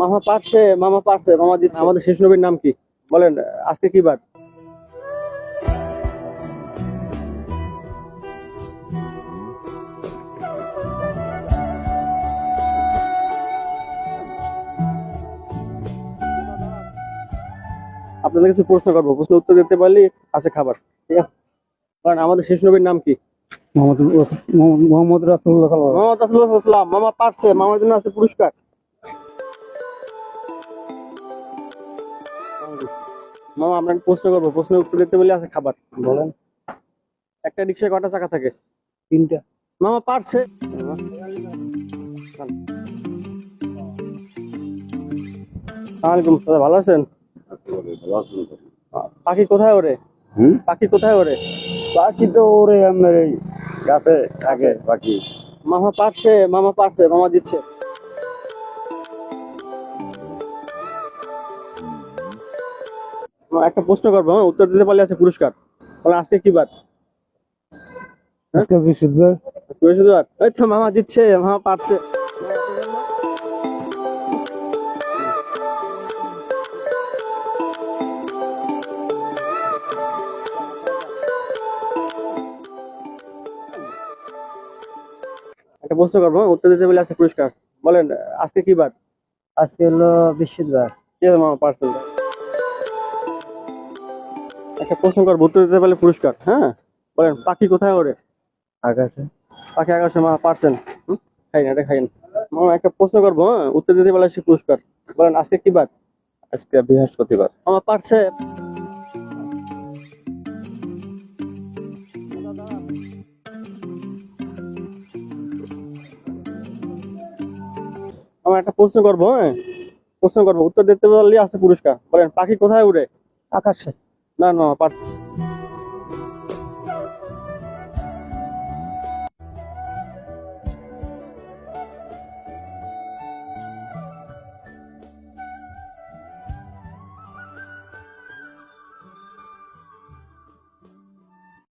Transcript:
মামা পারছে মামা পারছে মামা দিচ্ছে। আমাদের শেষ নবীর নাম কি? বলেন আজকে কি বার? আপনাদের কিছু প্রশ্ন করব প্রশ্ন উত্তর দিতে পারলে আছে খাবার। ঠিক আছে। কারণ আমাদের শেষ নবীর নাম কি? মোহাম্মদ রাসুল্লাহ মোহাম্মদ রাসূলুল্লাহ সাল্লাম মামা পারছে মামার জন্য আছে পুরস্কার। মামা আপনাকে প্রশ্ন করব। প্রশ্ন উত্তর দিতে বলে আছে খাবার। বলেন। একটা রিক্সায় কটা চাকা থাকে? তিনটা। মামা পারছে? আলাইকুম ভালো আছেন? পাখি কোথায় ওরে? পাখি কোথায় ওরে? বাকি তো ওরে আমার এই গাছে থাকে বাকি মামা পারছে? মামা পারছে। মামা দিচ্ছে। একটা প্রশ্ন করব হ্যাঁ? উত্তর দিতে পারলে আছে পুরস্কার। বলেন আজকে কি বার? আজকে বৃহস্পতিবার। আজকে বৃহস্পতিবার? এই তো মামা দিচ্ছে মামা পারছে। একটা প্রশ্ন করব হ্যাঁ? উত্তর দিতে পারলে আছে পুরস্কার। বলেন আজকে কি বার? আজকে হলো বৃহস্পতিবার। ঠিক আছে মামা পারছেন একটা প্রশ্ন করব উত্তর দিতে পারলে পুরস্কার হ্যাঁ? বলেন পাখি কোথায় ওরে আকাশে। পাখি আকাশে মা পারছেন? খাই না এটা খাই না মামা একটা প্রশ্ন করব হ্যাঁ? উত্তর দিতে পারলে সে পুরস্কার। বলেন আজকে কি বার? আজকে বৃহস্পতিবার। মামা পারছে। আমার একটা প্রশ্ন করব হ্যাঁ? প্রশ্ন করব উত্তর দিতে পারলে আছে পুরস্কার। বলেন পাখি কোথায় উড়ে আকাশে। না না পার